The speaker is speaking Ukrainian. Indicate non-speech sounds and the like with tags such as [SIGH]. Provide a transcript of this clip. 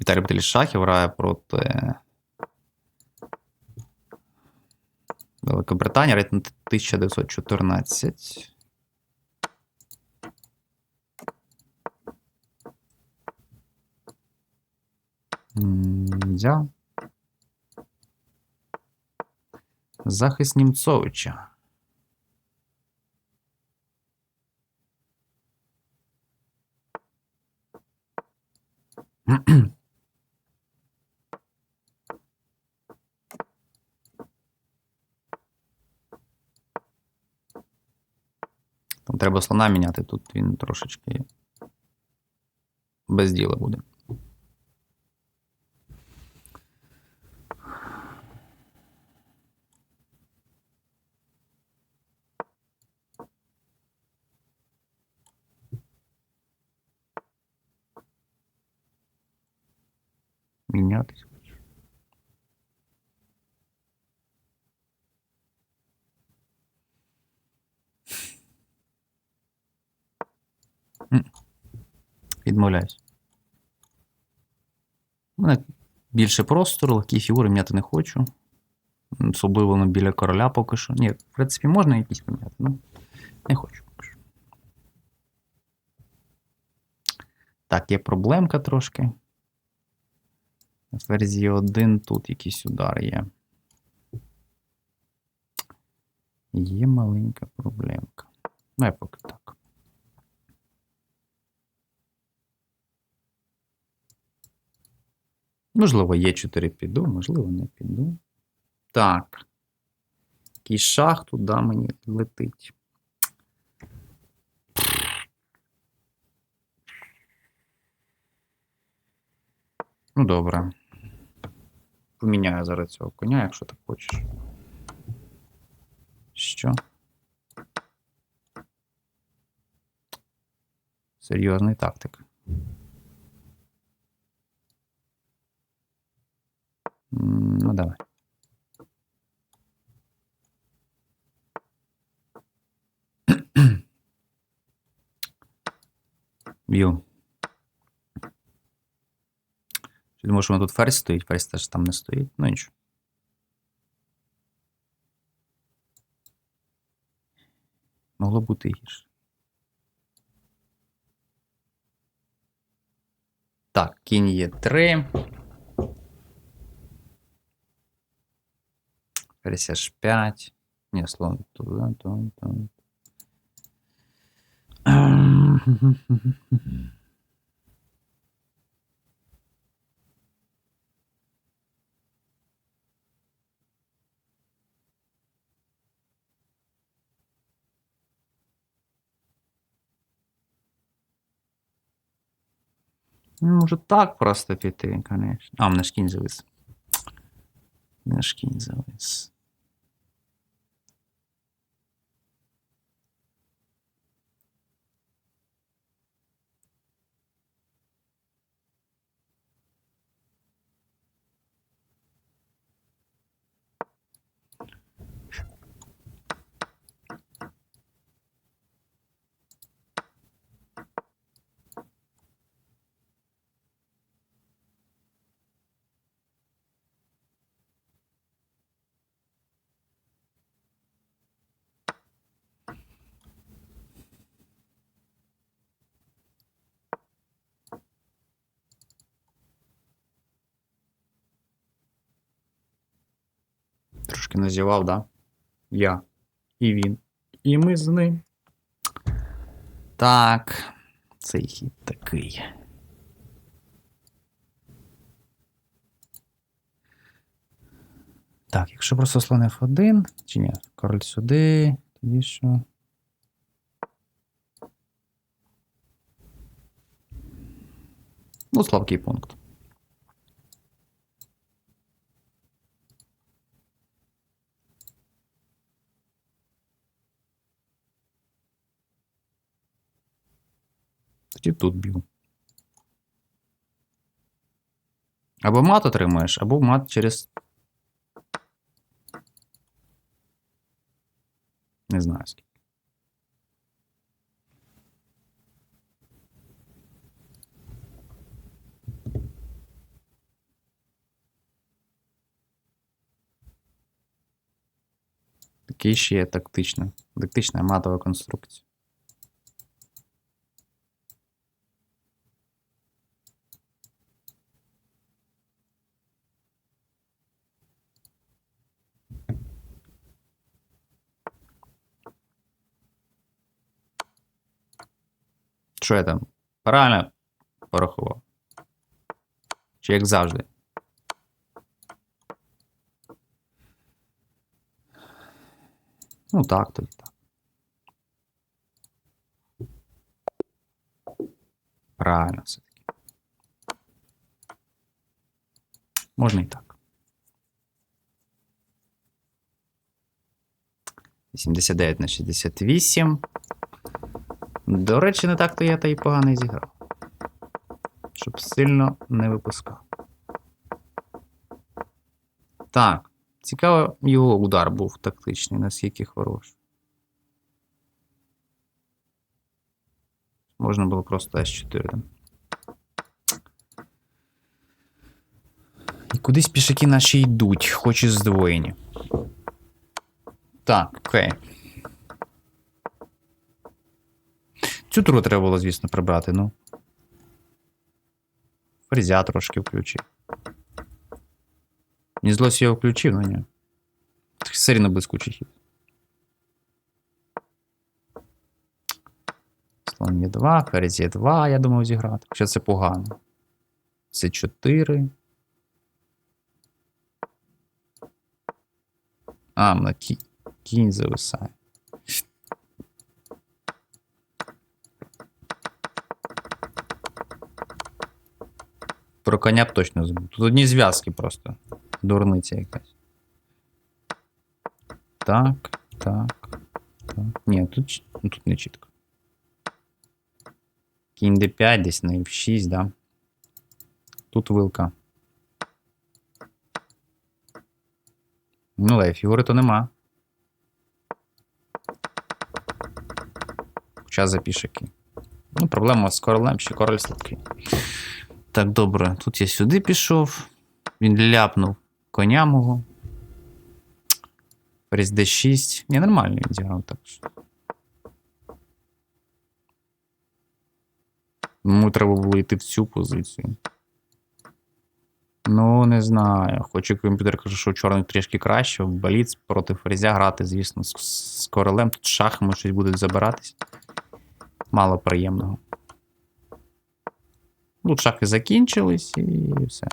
Віталій Баталій грає проти Великобританія, рейтинг 1914. Дзя. Захист Німцовича. треба слона міняти, тут він трошечки без діла буде. Мінятись. Відмовляюсь. У мене більше простору, легкі фігури міняти не хочу. Особливо ну, біля короля поки що. Ні, в принципі, можна якісь поміняти, ну не хочу поки. Так, є проблемка трошки. В версії 1 тут якийсь удар є. Є маленька проблемка. Ну, я поки так. Можливо, є 4 піду, можливо, не піду. Так. Який шах туди мені летить. Ну, добре. Поміняю зараз цього коня, якщо так хочеш. Що? Серйозний тактик. М, Ну, давай. [CLEARS THROAT] Б'ю. Чи думаю, що воно тут ферзь стоїть, ферзь теж там не стоїть. Ну нічого. Могло бути гірше. Так, кінь є 3. 5. Ні, слон туди, туди, туди. Ну, Може так просто піти, конечно. А, ж кінь завис. Ж кінь завис. Трошки назівав, да? Я. І він. І ми з ним. Так. Цей хід такий. Так, якщо просто слон F1, чи ні, король сюди, тоді що? Ну, слабкий пункт. Тоді тут б'ю. Або мат отримаєш, або мат через. Не знаю скільки. Таке ще є тактична. Тактична матова конструкція. Що я там? Правильно порахував? Чи як завжди? Ну так, тоді так. Правильно все-таки. Можна і так. 89 на 68. До речі, не так то я та й погано зіграв. Щоб сильно не випускав. Так. Цікаво, його удар був тактичний, наскільки хороший. Можна було просто С4. там. І кудись пішаки наші йдуть, хоч і здвоєні. Так, окей. Цю туру треба було, звісно, прибрати, ну. Фрезя трошки включив. Не злось його включив, ну ні. Все рівно блискучий хід. Слон є 2, ферзь є 2, я думав зіграти. Хоча це погано. Це 4. А, на кі... кінь зависає. Про коня б точно забув. Тут одні зв'язки просто. Дурниця якась. Так, так, так. Ні, тут, ну, тут не чітко. Кінь d5, десь на f6, да. Тут вилка. Ну, але фігури то нема. Хоча за. Ну, проблема з королем, ще король слабкий. Так, добре. Тут я сюди пішов. Він ляпнув коня мого. Ферзь d6. Ні, нормально він зіграв так. Йому треба було йти в цю позицію. Ну, не знаю. Хочу комп'ютер каже, що чорний трішки краще. В баліц проти ферзя грати, звісно, з, з королем. Тут шахами щось будуть забиратись. Мало приємного. Ну, шахи закінчились і все.